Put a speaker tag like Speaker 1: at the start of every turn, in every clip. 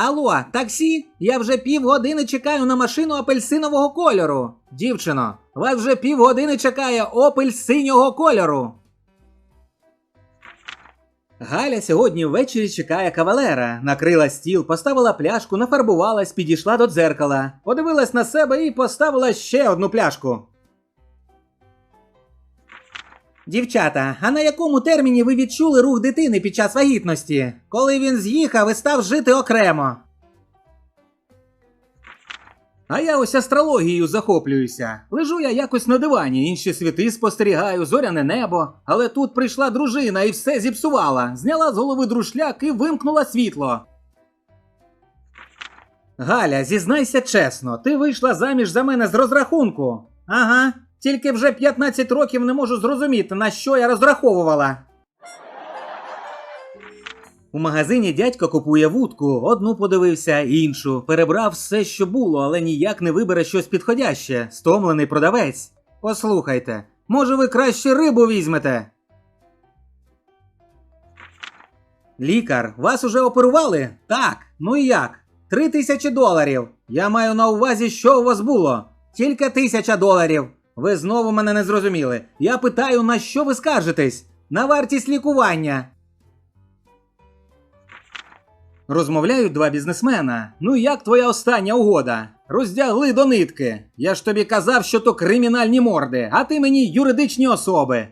Speaker 1: Алло, таксі? Я вже півгодини чекаю на машину апельсинового кольору. Дівчино, вас вже півгодини чекає опель синього кольору. Галя сьогодні ввечері чекає кавалера, накрила стіл, поставила пляшку, нафарбувалась, підійшла до дзеркала, подивилась на себе і поставила ще одну пляшку. Дівчата, а на якому терміні ви відчули рух дитини під час вагітності? Коли він з'їхав і став жити окремо? А я ось астрологією захоплююся. Лежу я якось на дивані, інші світи спостерігаю, зоряне небо. Але тут прийшла дружина і все зіпсувала. Зняла з голови друшляк і вимкнула світло. Галя, зізнайся чесно, ти вийшла заміж за мене з розрахунку. Ага, тільки вже 15 років не можу зрозуміти, на що я розраховувала. У магазині дядько купує вудку, одну подивився, іншу. Перебрав все, що було, але ніяк не вибере щось підходяще. Стомлений продавець. Послухайте, може ви краще рибу візьмете? Лікар, вас уже оперували? Так. Ну і як? Три тисячі доларів. Я маю на увазі, що у вас було. Тільки тисяча доларів. Ви знову мене не зрозуміли. Я питаю, на що ви скаржитесь? На вартість лікування. Розмовляють два бізнесмена. Ну як твоя остання угода? Роздягли до нитки. Я ж тобі казав, що то кримінальні морди, а ти мені юридичні особи.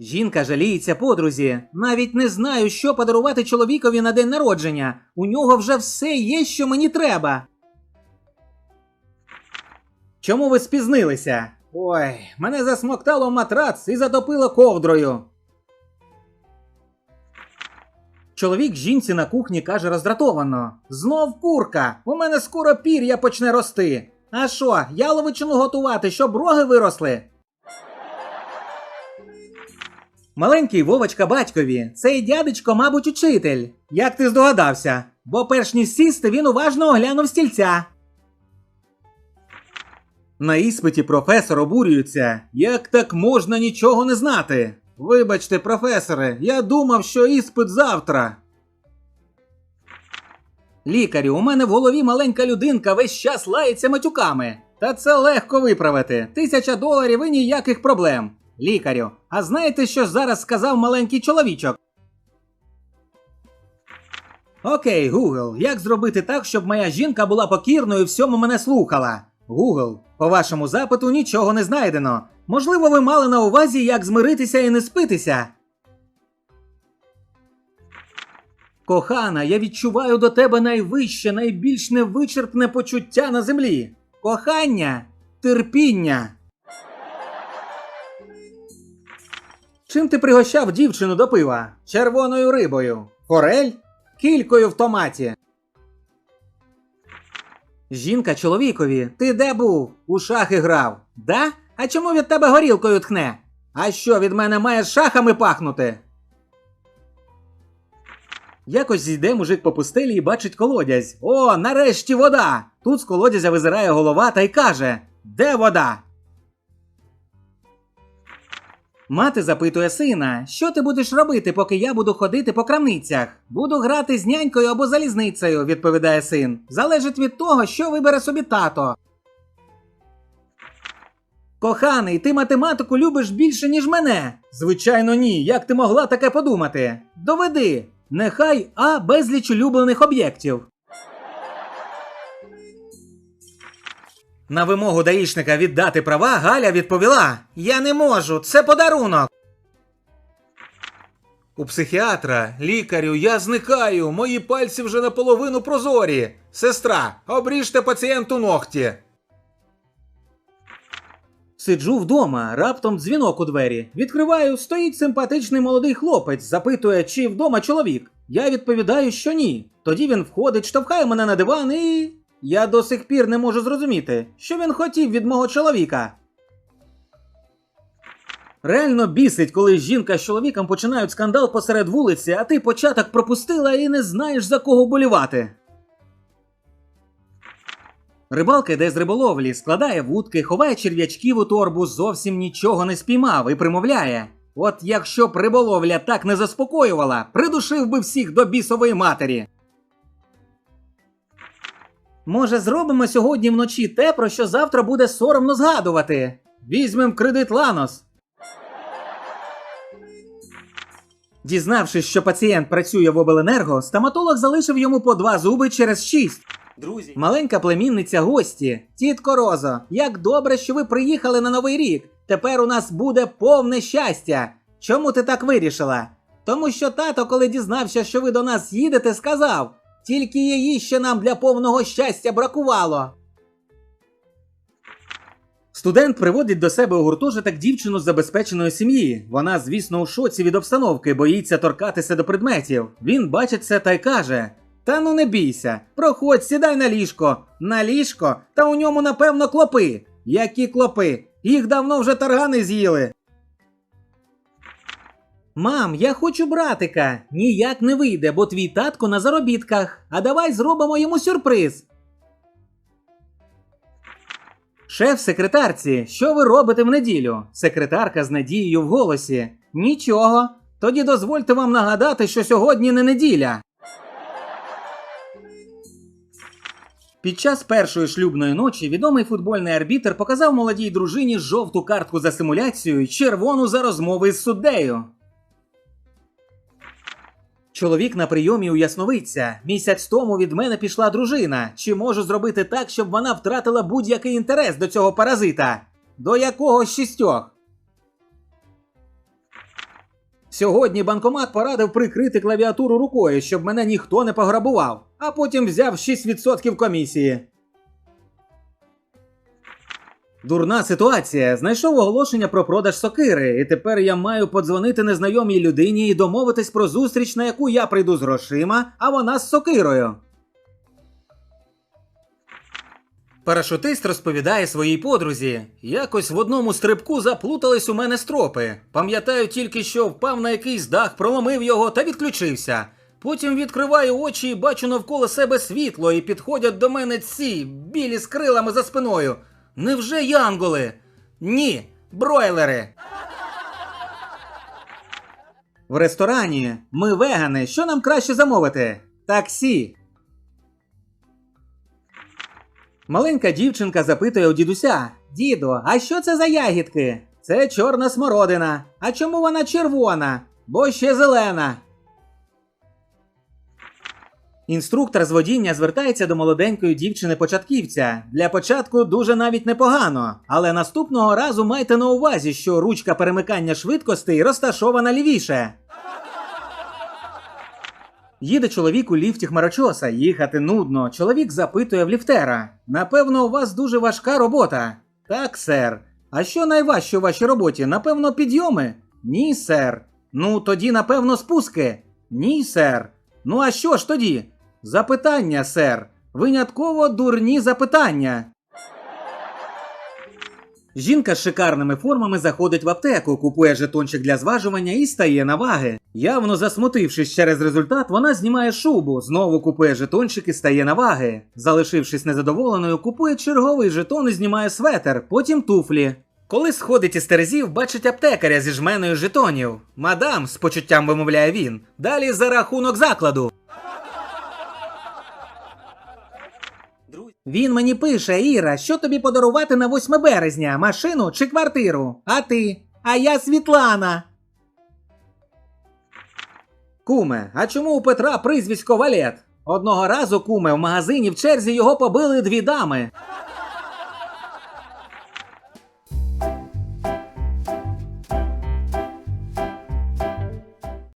Speaker 1: Жінка жаліється подрузі. Навіть не знаю, що подарувати чоловікові на день народження. У нього вже все є, що мені треба. Чому ви спізнилися? Ой, мене засмоктало матрац і затопило ковдрою. Чоловік жінці на кухні каже роздратовано: Знов курка, у мене скоро пір'я почне рости. А що, яловичину готувати, щоб роги виросли? Маленький Вовочка батькові, цей дядечко, мабуть, учитель. Як ти здогадався? Бо перш ніж сісти, він уважно оглянув стільця. На іспиті професор обурюється. Як так можна нічого не знати? Вибачте, професоре, я думав, що іспит завтра. Лікарю, у мене в голові маленька людинка весь час лається матюками. Та це легко виправити. Тисяча доларів і ніяких проблем. Лікарю, а знаєте, що зараз сказав маленький чоловічок? Окей, Google, як зробити так, щоб моя жінка була покірною і всьому мене слухала? Google, по вашому запиту нічого не знайдено. Можливо, ви мали на увазі, як змиритися і не спитися. Кохана, я відчуваю до тебе найвище, найбільш невичерпне почуття на землі. Кохання, терпіння. Чим ти пригощав дівчину до пива? Червоною рибою. Форель? Кількою в томаті. Жінка чоловікові, ти де був? У шахи грав. Да? А чому від тебе горілкою тхне? А що від мене має шахами пахнути? Якось зійде мужик по пустелі і бачить колодязь. О, нарешті вода! Тут з колодязя визирає голова та й каже: Де вода? Мати запитує сина, що ти будеш робити, поки я буду ходити по крамницях? Буду грати з нянькою або залізницею, відповідає син. Залежить від того, що вибере собі тато. Коханий, ти математику любиш більше, ніж мене. Звичайно, ні. Як ти могла таке подумати? Доведи. Нехай А безліч улюблених об'єктів. На вимогу даїшника віддати права Галя відповіла: Я не можу, це подарунок. У психіатра, лікарю, я зникаю. Мої пальці вже наполовину прозорі. Сестра, обріжте пацієнту ногті. Сиджу вдома, раптом дзвінок у двері. Відкриваю, стоїть симпатичний молодий хлопець, запитує, чи вдома чоловік. Я відповідаю, що ні. Тоді він входить, штовхає мене на диван і. Я до сих пір не можу зрозуміти, що він хотів від мого чоловіка. Реально бісить, коли жінка з чоловіком починають скандал посеред вулиці, а ти початок пропустила і не знаєш за кого болювати. Рибалка йде з риболовлі, складає вудки, ховає черв'ячків у торбу, зовсім нічого не спіймав і примовляє. От якщо б риболовля так не заспокоювала, придушив би всіх до бісової матері. Може, зробимо сьогодні вночі те, про що завтра буде соромно згадувати. Візьмем кредит Ланос. Дізнавшись, що пацієнт працює в обленерго, стоматолог залишив йому по два зуби через шість. Друзі, маленька племінниця гості. Тітко Розо, як добре, що ви приїхали на новий рік. Тепер у нас буде повне щастя. Чому ти так вирішила? Тому що тато, коли дізнався, що ви до нас їдете, сказав: тільки її ще нам для повного щастя бракувало. Студент приводить до себе у гуртожиток дівчину з забезпеченої сім'ї. Вона, звісно, у шоці від обстановки, боїться торкатися до предметів. Він бачить це та й каже: Та ну не бійся, проходь, сідай на ліжко. На ліжко, та у ньому, напевно, клопи. Які клопи? Їх давно вже таргани з'їли. Мам, я хочу братика. Ніяк не вийде, бо твій татко на заробітках. А давай зробимо йому сюрприз. Шеф секретарці, що ви робите в неділю? Секретарка з надією в голосі. Нічого. Тоді дозвольте вам нагадати, що сьогодні не неділя. Під час першої шлюбної ночі відомий футбольний арбітр показав молодій дружині жовту картку за симуляцію і червону за розмови з суддею. Чоловік на прийомі у Ясновидця. Місяць тому від мене пішла дружина. Чи можу зробити так, щоб вона втратила будь-який інтерес до цього паразита? До якого шістьох? Сьогодні банкомат порадив прикрити клавіатуру рукою, щоб мене ніхто не пограбував, а потім взяв 6% комісії. Дурна ситуація. Знайшов оголошення про продаж сокири, і тепер я маю подзвонити незнайомій людині і домовитись про зустріч, на яку я прийду з грошима, а вона з сокирою. Парашутист розповідає своїй подрузі. Якось в одному стрибку заплутались у мене стропи. Пам'ятаю тільки, що впав на якийсь дах, проломив його та відключився. Потім відкриваю очі і бачу навколо себе світло, і підходять до мене ці білі з крилами за спиною. Невже янголи? Ні, бройлери. В ресторані ми вегани. Що нам краще замовити? Таксі. Маленька дівчинка запитує у дідуся: Діду, а що це за ягідки? Це чорна смородина. А чому вона червона? Бо ще зелена. Інструктор з водіння звертається до молоденької дівчини-початківця. Для початку дуже навіть непогано, але наступного разу майте на увазі, що ручка перемикання швидкостей розташована лівіше. Їде чоловік у ліфті хмарочоса, їхати нудно. Чоловік запитує в ліфтера. Напевно, у вас дуже важка робота. Так, сер. А що найважче у вашій роботі? Напевно, підйоми? Ні, сер. Ну, тоді, напевно, спуски. Ні, сер. Ну а що ж тоді? Запитання, сер. Винятково дурні запитання. Жінка з шикарними формами заходить в аптеку, купує жетончик для зважування і стає на ваги. Явно засмутившись через результат, вона знімає шубу, знову купує жетончик і стає на ваги. Залишившись незадоволеною, купує черговий жетон і знімає светер, потім туфлі. Коли сходить із терезів, бачить аптекаря зі жменою жетонів. Мадам, з почуттям вимовляє він. Далі за рахунок закладу. Він мені пише, Іра, що тобі подарувати на 8 березня, машину чи квартиру? А ти? А я Світлана. Куме, а чому у Петра прізвисько Валет? Одного разу, куме, в магазині в черзі його побили дві дами.